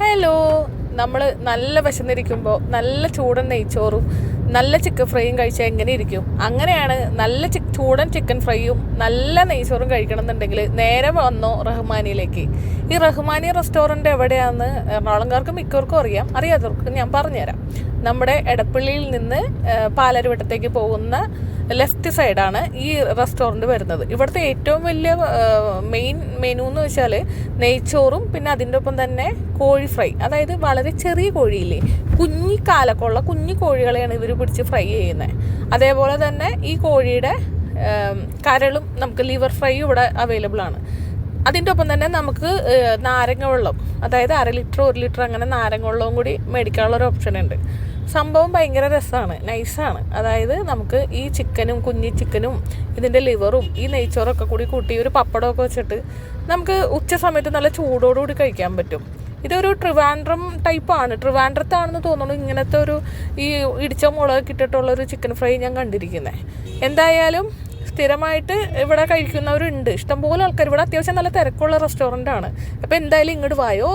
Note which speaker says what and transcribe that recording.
Speaker 1: Hello നമ്മൾ നല്ല വിശന്നിരിക്കുമ്പോൾ നല്ല ചൂടൻ നെയ്ച്ചോറും നല്ല ചിക്കൻ ഫ്രൈയും കഴിച്ചാൽ എങ്ങനെ ഇരിക്കും? അങ്ങനെയാണ് നല്ല ചി ചൂടൻ ചിക്കൻ ഫ്രൈയും നല്ല നെയ്ച്ചോറും കഴിക്കണം എന്നുണ്ടെങ്കിൽ നേരെ വന്നോ റഹ്മാനിയിലേക്ക്. ഈ റഹ്മാനി റെസ്റ്റോറന്റ് എവിടെയാണെന്ന് എറണാകുളംകാർക്ക് മിക്കവർക്കും അറിയാം. അറിയാത്തവർക്ക് ഞാൻ പറഞ്ഞുതരാം. നമ്മുടെ എടപ്പള്ളിയിൽ നിന്ന് പാലരുവട്ടത്തേക്ക് പോകുന്ന ലെഫ്റ്റ് സൈഡാണ് ഈ റെസ്റ്റോറന്റ് വരുന്നത്. ഇവിടുത്തെ ഏറ്റവും വലിയ മെയിൻ മെനു എന്ന് വെച്ചാൽ നെയ്ച്ചോറും പിന്നെ അതിന്റെ ഒപ്പം തന്നെ കോഴി ഫ്രൈ. അതായത് വളരെ ചെറിയ കോഴിയില്ലേ? കുഞ്ഞി കാലക്കുള്ള കുഞ്ഞി കോഴികളെയാണ് ഇവർ പിടിച്ച് ഫ്രൈ ചെയ്യുന്നത് അതേപോലെ തന്നെ ഈ കോഴിയുടെ കരളും നമുക്ക് ലിവർ ഫ്രൈയും ഇവിടെ അവൈലബിൾ ആണ് അതിന്റെ ഒപ്പം തന്നെ നമുക്ക് നാരങ്ങ വെള്ളം അതായത് അര ലിറ്റർ ഒരു ലിറ്റർ അങ്ങനെ നാരങ്ങ വെള്ളവും കൂടി മേടിക്കാനുള്ള ഒരു ഓപ്ഷൻ ഉണ്ട്. സംഭവം ഭയങ്കര രസമാണ് നൈസാണ് അതായത് നമുക്ക് ഈ ചിക്കനും കുഞ്ഞി ചിക്കനും ഇതിന്റെ ലിവറും ഈ നെയ്ച്ചോറൊക്കെ കൂടി കൂട്ടി ഒരു പപ്പടമൊക്കെ വെച്ചിട്ട് നമുക്ക് ഉച്ച സമയത്ത് നല്ല ചൂടോടുകൂടി കഴിക്കാൻ പറ്റും. ഇതൊരു ട്രിവാൻഡ്രം ടൈപ്പാണ് ട്രിവാൻഡ്രത്താണെന്ന് തോന്നുന്നു ഇങ്ങനത്തെ ഒരു ഈ ഇടിച്ച മുളക് ഇട്ടിട്ടുള്ള ഒരു ചിക്കൻ ഫ്രൈ ഞാൻ കണ്ടിരിക്കുന്നത് എന്തായാലും സ്ഥിരമായിട്ട് ഇവിടെ കഴിക്കുന്നവരുണ്ട്. ഇഷ്ടംപോലെ ആൾക്കാർ ഇവിടെ അത്യാവശ്യം നല്ല തിരക്കുള്ള റെസ്റ്റോറന്റ് ആണ്. അപ്പോൾ എന്തായാലും ഇങ്ങോട്ട് വായോ?